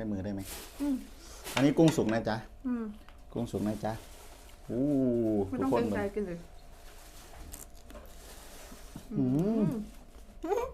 ช้มือได้ไหมอืมอันนี้กุ้งสุกนะจ๊ะ อืมกุ้งสุกนะจ๊ะอู้ไม่ทุต้กองคนเกรงเหมืใจอนกินเลยอืม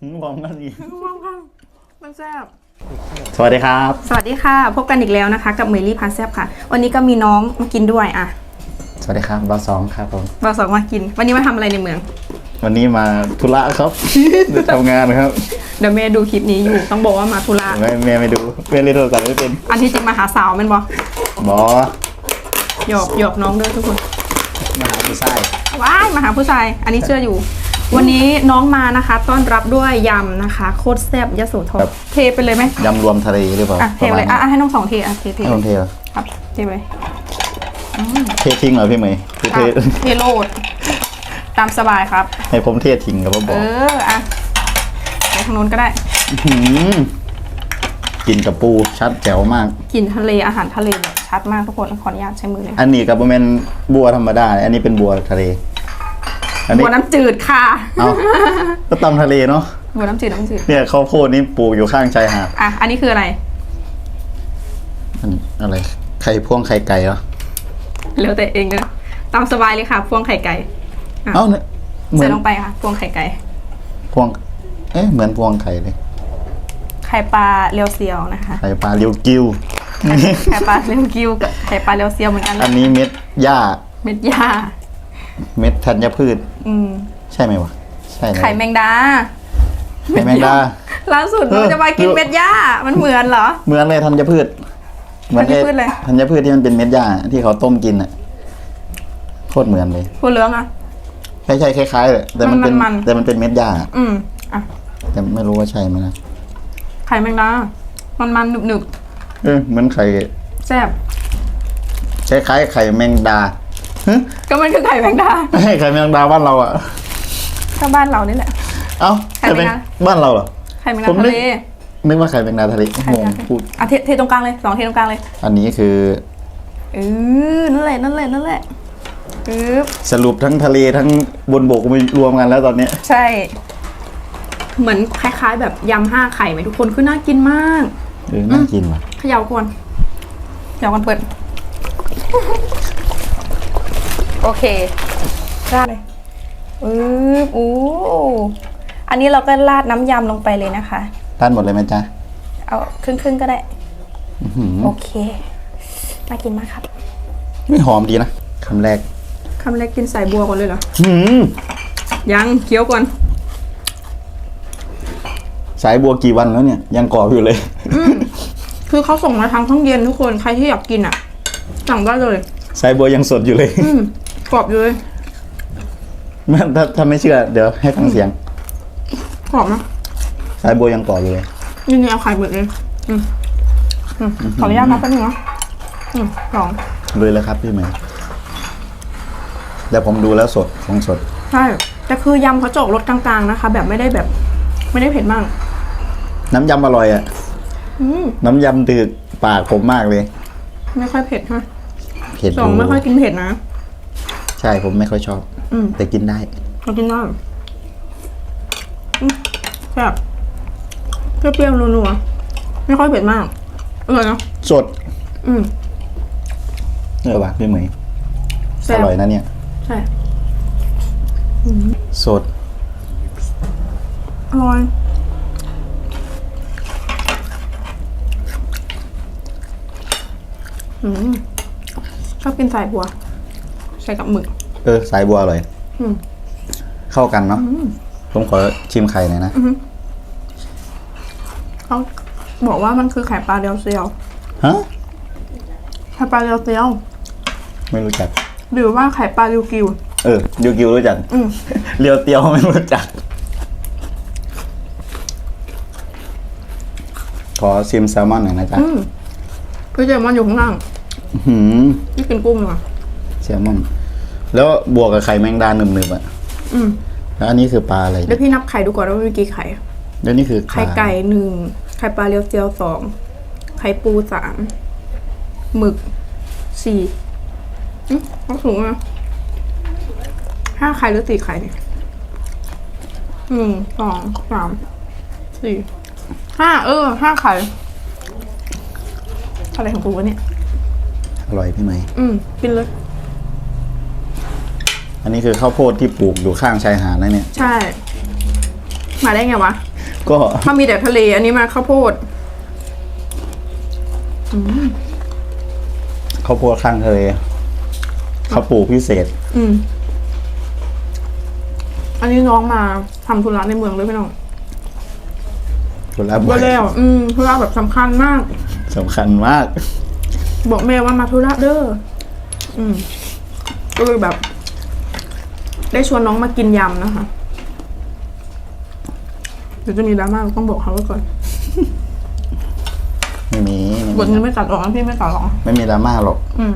หืมบอกกันอีกว้าวมันแซ่บ สวัสดีครับ สวัสดีค่ะ พบกันอีกแล้วนะคะ กับเมลี่พาแซบค่ะ วันนี้ก็มีน้องมากินด้วยอะสวัสดีครับบอสสองครับผม เราสองมากิน วันนี้มาทำอะไรในเมือง วันนี้มาธุระครับจะทำงานครับเดี๋ยวเมย์ดูคลิปนี้อยู่ต้องบอกว่ามาธุระแม่แม่ไม่ดูแม่เล่นโทรศัพท์ไม่เป็นอันที่จริงมาหาสาวแมันบอบอหยอกหยอกน้องด้วยทุกคนมาหาผู้ชายว้ายมาหาผู้ชาย อันนี้เชื่ออยู่ วันนี้น้องมานะคะ ต้อนรับด้วยยำนะคะ โคตรแซ่บยะโสธรเทไปเลยไหมยำรวมทะเลหรือเปล่าอะเทไปเลยปอะระมาณอะให้น้องสองเทอะเทเทให้ผมเทเหรอครับเทไปเลยเททิ้งเหรอพี่เหมย์คือคเทรับเทโลด ตามสบายครับ ให้ผมเททิ้งกับว่าบเออกออะไปทางนู้นก็ได้หืมกินกับปูชัดแจ๋วมาก กลิ่นทะเลอาหารทะเลแบบชัดมากทุกคนขออนุญาตใช้มือเลยอันนี้กับโมเมนบัวธรรมดา อันนี้เป็นบัวทะเลอันนี้บัวน้ำจืดค่ะเอาก็ตำทะเลเนาะบัวน้ำจืดน้ำจืดเนี่ยข้าวโพดนี่ปลูกอยู่ข้างชายหาดอะอันนี้คืออะไรอันอะไรไข่พ่วงไข่ไก่เหรอแล้วแต่เองเลยตามสบายเลยค่ะ พวงไข่ไก่อะ เอ้าเนี่ยเหมืใส่อนลงไปค่ะพวงไข่ไก่ พวง เอ๊ะเหมือนพวงไข่เลยไข่ปลาเรียวเซียวนะคะ ไข่ปลาเรียวกิ้ว ไข่ปลาเรียวกิวกับไข่ปลาเรียวเซียวเหมือนกันอันนี้เม็ดหญ้าเม็ดหญ้าเม็ดธัญพืช อืมใช่ไหมวะใช่เลยไข่แมงดา ไข่แมงดา ล่าสุดเออเราจะมากินเม็ดหญ้ามันเหมือนเหรอ เหมือนเลยธัญพืชเหมือนธัญพืชเลย ธัญพืชที่มันเป็นเม็ดหญ้าที่เขาต้มกินอะโคตรเหมือนเลยพูดเรื่องอะ ใช่ใช่คล้ายๆเลยแต่มันเป็นมันๆ แต่มันเป็นเม็ดหญ้าอืมอะแต่ไม่รู้ว่าใช่ไหมนะไข่แมงดามันมันหนึบหนึบเออเหมือนไข่ๆแซ่บคล้ายๆไข่แมงดาฮะก็มันคือไข่แมงดาให้ไข่แมงดาบ้านเราอะ ก็บ้านเรานี่แหละ เอ้าไข่แมงดา บ้านเราเหรอ ไข่แมงดาผมนึทะกเลนึกว่าไข่แมงดาทะเลไข่งแมงงดาพูด อะเทเทตรงกลางเลยสองเทตรงกลางเลย อันนี้คือ เออนั่นแหละนั่นแหละนั่นแหละ ปึ๊บสรุปทั้งทะเลทั้งบนบกมารวมกันแล้วตอนเนี้ยใช่ เหมือนคล้าย ๆ แบบยำห้าไข่ไหมทุกคนคือน่ากินมาก เออน่ากินว่ะเขย่าก่อนเขย่าก่อนเปิด โอเคราดเลยอืออู้อันนี้เราก็ราดน้ำยำลงไปเลยนะคะทานหมดเลยไหมจ๊ะเอาครึ่งๆก็ได้ อื้อหือโอเค น่ากินมากครับ ไม่หอมดีนะคำแรกคำแรกกินสายบัวก่อนเลยเหรอหืมยังเคี้ยวก่อน สายบัวกี่วันแล้วเนี่ย ยังกรอบอยู่เลย คือเขาส่งมาทางห้องเย็นทุกคนใครที่อยากกินอะ สั่งได้เลย สายบัวยังสดอยู่เลย อืมกรอบอยู่เลยถ้าถ้าไม่เชื่อ เดี๋ยวให้ฟังเสียง กรอบนะสายบัวยังกรอบอยู่เลย นี่นี่เอาไข่หมึกเลยอืมอืมขออนุญาตนับแป๊บนึงนะอืมสองเลยแล้วครับพี่เหมย์ แต่ผมดูแล้วสดของสด ใช่แต่คือยำเขาจะออกรสกลางๆนะคะ แบบไม่ได้แบบ ไม่ได้เผ็ดมาก น้ำยำอร่อยอะอืมน้ำยำตืดปากผมมากเลย ไม่ค่อยเผ็ดฮะเผ็ดสองดูไม่ค่อยกินเผ็ดนะ ใช่ผมไม่ค่อยชอบ อืมแต่กินได้ เรากินได้อืมแซ่บเปรี้ยวๆนัวๆไม่ค่อยเผ็ดมากอร่อยเนอะสดอืม เออว่ะพี่เหมย์แซ่อบร่อยนะเนี่ย ใช่สด อร่อยอืมชอบกินสายบัว ใส่กับหมึก เออ สายบัวอร่อย อืม เข้ากันเนาะผมขอชิมไข่หน่อยนะ เขาบอกว่ามันคือไข่ปลาเรียวเซียวฮะ ไข่ปลาเรียวเซียว ไม่รู้จัก หรือว่าไข่ปลาริวกิว เออยูกิวรู้จักอืม เรียวเตียวไม่รู้จัก ขอชิมแซลมอนหน่อยนะจ๊ะอืมพี่เจมันอยู่ข้างล่างอื้อหืมพี่กินกุ้งเลยว่ะแซลมอน แล้วบวกกับไข่แมงดาหนึบๆอะ อืมแล้วอันนี้คือปลาอะไรเดี๋เนี่ยวยพี่นับไข่ดูก่อนว่ามีกี่ไข่ แล้วนี่คือปลาไข่ไก่หนึ่งไข่ปลาเรียวเซียวสองไข่ปูสามหมึกสี่อืม เอาสูงอะห้าไข่หรือสี่ไข่เนี่ยหนึ่งสองสามสี่ห้าเออห้าไข่อะไรของกูวะเนี่ย อร่อยพี่ไหม อืมกินเลย อันนี้คือข้าวโพดที่ปลูกอยู่ข้างชายหาดนะเนี่ย ใช่ มาได้ไงวะก็ถ้ามีแต่ทะเลอันนี้มาข้าวโพดข้าวโพดข้างทะเล เขาปลูกพิเศษ อืม อันนี้น้องมาทำธุระในเมืองด้วยพี่น้องธุระบ่ก็อยแล้ว อืมธุระแบบสำคัญมาก สำคัญมาก บอกแม่ว่ามาธุระเด้อ อืม ก็เลยแบบ ได้ชวนน้องมากินยำนะคะ เดี๋ยวจะมีดราม่าต้องบอกเขาไว้ก่อน ไม่มีบทนี้ไม่ตัดออกนะพี่ไม่ตัดหรอก ไม่มีดราม่าหรอก อืม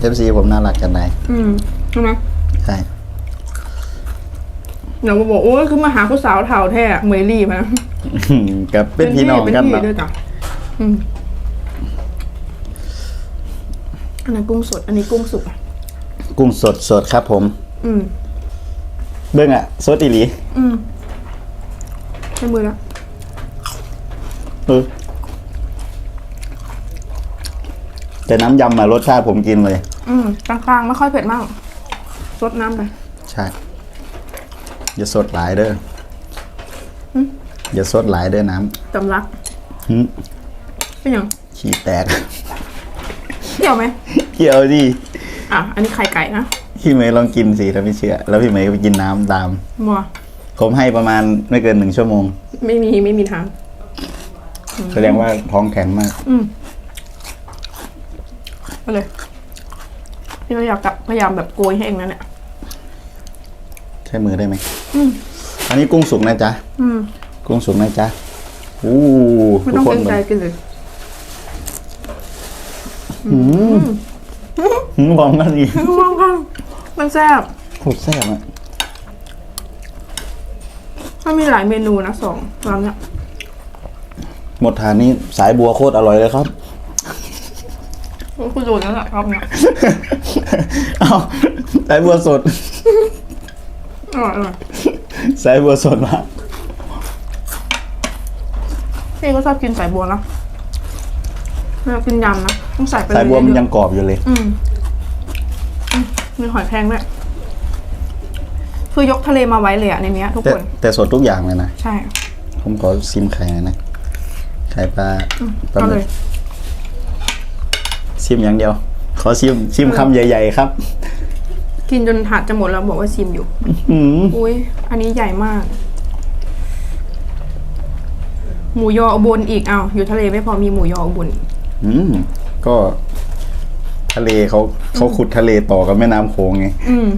เอฟซีผมน่ารักกันไหนอืมใช่ไหมใช่เดี๋ยวมาบอกโอ้ยคือมาหาผู้สาวเถ่าแท้เหมยลี่มากับเป็นพี่น้องกันเป็เนาะพี่ด้วยจ้ะอืมอันนั้นกุ้งสด อันนี้กุ้งสุกอะกุ้งสดสดครับผม อืมเบิ้งอะสดอีหลี อืมใช้มือแล้วเออ แต่น้ำยำอะรสชาติผมกินเลย อืมกลางๆไม่ค่อยเผ็ดมากรดน้ำไป ใช่อย่าสดหลายเด้อออย่าสดหลายเด้อน้สำลักำหึเป็นยังขี้แตก เกี่ยวไหมเกี่ยวดิอะ อันนี้ไข่ไก่นะพี่เมย์ลองกินสิถ้าไม่เชื่อ แล้วพี่เมย์ก็ไปกินน้ำตาม มัวผมให้ประมาณไม่เกินหนึ่งชั่วโมง ไม่มีไม่มีทางแสดงว่าท้องแข็งมาก อืม ไปเลย พี่ก็อยากกลับพยายามแบบโกยให้เองนะเนี่ย ใช้มือได้ไหมอืม อันนี้กุ้งสุกนะจ๊ะ อืม กุ้งสุกนะจ๊ะอู้ไม่ทุกต้องคเกนรงใจกินเลย หืมหืมบอกกันอีกมองกันมันแซ่บ โคตรแซ่บอะมันมีหลายเมนูนะสองร้านเนี้ยหมดทานนี้สายบัวโคตรอร่อยเลยครับ คุณดูนั่นแหละรอบเนี้ยเอาสายบัวสดอร่อยอร่อยสายบัวสดมากพี่ก็ชอบกินสายบัวนะเวลากินยำนะต้องใส่ไปสายบัวมันเอะๆยังกรอบอยู่เลย อืมอืมมีหอยแครงด้วยคือยกทะเลมาไว้เลยอะในเนี้ย ทุกแต่คน แต่สดทุกอย่างเลยนะ ใช่ ผมขอซิมไข่หน่อยนะ ไข่ปลาปลาเอาหมึเลกย ซิมอย่างเดียว ขอซิมซิมคำใหญ่ ๆ ครับ กินจนถาดจะหมดแล้วบอกว่าชิมอยู่อืมอุ้ยอันนี้ใหญ่มาก หมูยออุบลอีกอ้าวอยู่ทะเลไม่พอมีหมูยออุบลอีกอืมก็ ทะเลเขาเขาขุดทะเลต่อกับแม่น้ำโขงไง อืม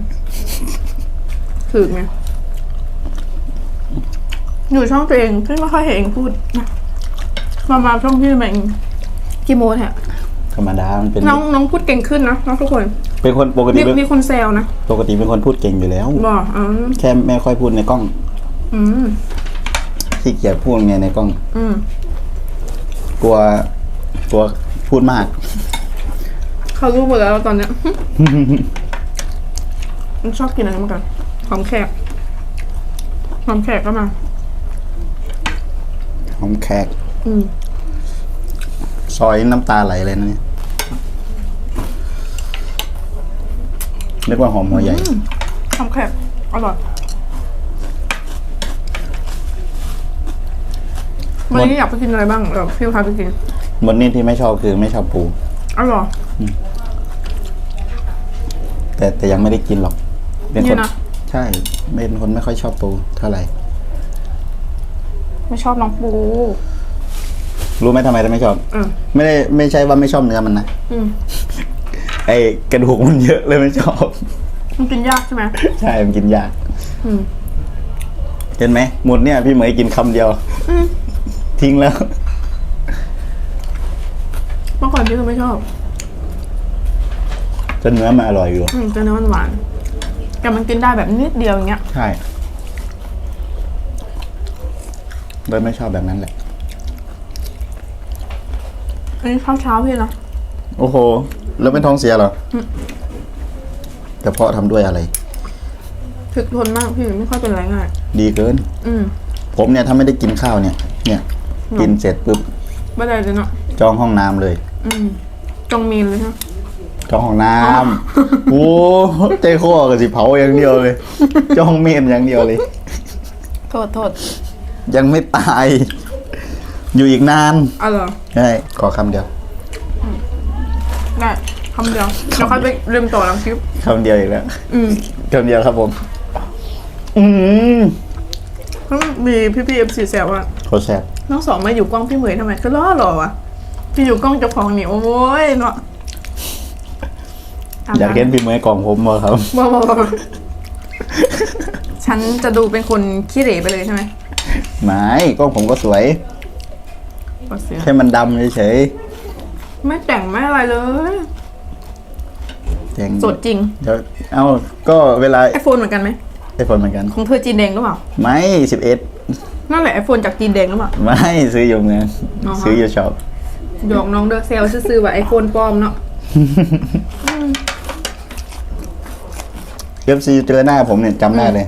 ถึกไหมอยู่ช่องตัวเองพี่ไม่ค่อยเห็นเองพูดนะมามาช่องพี่แม่งกี่โมงแฮะธ รรมดา มันเป็นน้องน้องพูดเก่งขึ้นนะน้องทุกคนเป็นคนปกติมีเป็นมีคนแซวนะปกติเป็นคนพูดเก่งอยู่แล้ว บอกอืมแค่ไม่ค่อยพูดในกล้องอืมขี้เกียจพูดไงในกล้อง อืมกลัวกลัวพูดมาก เขารู้หมดแล้วตอนเนี้ยมันชอบกินอะไรเหมือนกันหอมแขกหอมแขกก็มา หอมแขก อืม ซอยน้ำตาไหลเลยนะเนี่ย เรียกว่าหอมหัวใหญ่หอมแขกอร่อยวันนี้อยากไปกินอะไรบ้างเดี๋ยวพี่พาไปกินหมดนี่ที่ไม่ชอบคือไม่ชอบปูอร่อยแต่แต่ยังไม่ได้กินหรอก เป็นคเนี่นยนะใช่เป็นคนไม่ค่อยชอบปูเท่าไหร่ ไม่ชอบน้องปู รู้ไหมทำไมถึงไม่ชอบเออไม่ได้ไม่ใช่ว่าไม่ชอบเนื้อมันนะอืม ไอ้กระดูกมันเยอะเลยไม่ชอบ มันกินยากใช่ไหมใช่ มันกินยากอืมเห็นไหมหมดเนี่ย พี่เหมยกินคำเดียวอืมทิ้งแล้ว เมื่อก่อนพี่ก็ไม่ชอบจนเนื้อมันอร่อยอยู่ อืมจะเนื้อมันหวานๆแต่มันกินได้แบบนิดเดียวอย่างเงี้ย ใช่เลยไม่ชอบแบบนั้นแหละ อันนี้ข้าวเช้าพี่นะ โอ้โห แล้วเป็นท้องเสียเหรออแต่เพาะทำด้วยอะไร ถึกทนมากพี่ไม่ค่อยเป็นไรง่ายดีเกิน อืมผมเนี่ยถ้าไม่ได้กินข้าวเนี่ย เนี่ย กินเสร็จปุ๊บไม่ได้เลยเนาะจองห้องน้ำเลย อืมจงมีนเลยใช่ไหมเจ้าของน้ำโอ้ใจคอกับสิเผาอย่างเดียวเลยเจ้าของเมนอย่างเดียวเลย โทษโทษยังไม่ตาย อยู่อีกนานเอาเหรอใช่ขอคำเดียว ได้คำเดียวเดี๋ยวค่อยไปเริ่มต่อหลังคลิป คำเดียวอีกแล้วอืม คำเดียวครับผม อืมเพิ่งมีพี่พีเอฟซีแซวว่าโคตรแซ่บน้องสองมาอยู่กล้องพี่เหมยทำไมคือล่อหรอวะพี่อยู่กล้องเจ้าของนี่โอ้ยเนาะตมอยากเห็นพี่เมย์กล่องผมบ่ครับบ่บ่บ่ฉันจะดูเป็นคนขี้เหร่ไปเลยใช่ไหมไม่กล้องผมก็สวยบ่เสีย แค่มันดำเฉย ไม่แต่งไม่อะไรเลยๆแต่งสดจริงเดี๋ยวเอาก็เวลาไอโฟนเหมือนกันไหมไอโฟนเหมือนกัน ของเธอจีนแดงหรือเปล่า ไม่สิบเอ็ดนั่นแหละไอโฟนจากจีนแดงหรือเปล่า ไม่ซื้ออยู่เมืองอ๋อฮะ ซื้ออยู่ช็อปหยอกน้องเดอเซลซื้อๆว่าไอโฟนปลอมเนาะเอฟซีเจอหน้าผมเนี่ยจำได้เลย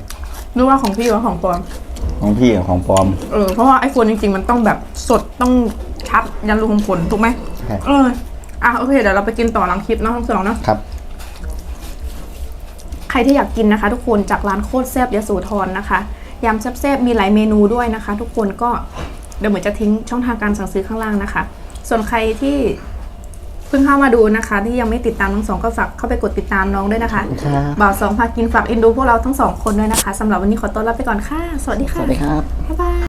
รู้ว่าของพี่ว่าของปลอม ของพี่กับของปลอม เออเพราะว่าไอโฟนจริงๆ มันต้องแบบสดต้องชัดยันรูขุมขนถูกไหมใช่ เอออะโอเคเดี๋ยวเราไปกินต่อหลังคลิปเนาะทั้งสองเนาะครับ ใครที่อยากกินนะคะ ทุกคนจากร้านโคตรแซ่บยโสธรนะคะยำแซ่บๆมีหลายเมนูด้วยนะคะ ทุกคนก็เดี๋ยวเหมือนจะทิ้งช่องทางการสั่งซื้อข้างล่างนะคะ ส่วนใครที่เพิ่งเข้ามาดูนะคะ ที่ยังไม่ติดตามทั้งสองก็ฝากเข้าไปกดติดตามน้องด้วยนะคะครับบ่าวสองพากินฝากเอ็นดูพวกเราทั้งสองคนด้วยนะคะสำหรับวันนี้ขอต้อนรับไปก่อนค่ะ สวัสดีสค่ะวัสดีครับบ๊ายบาย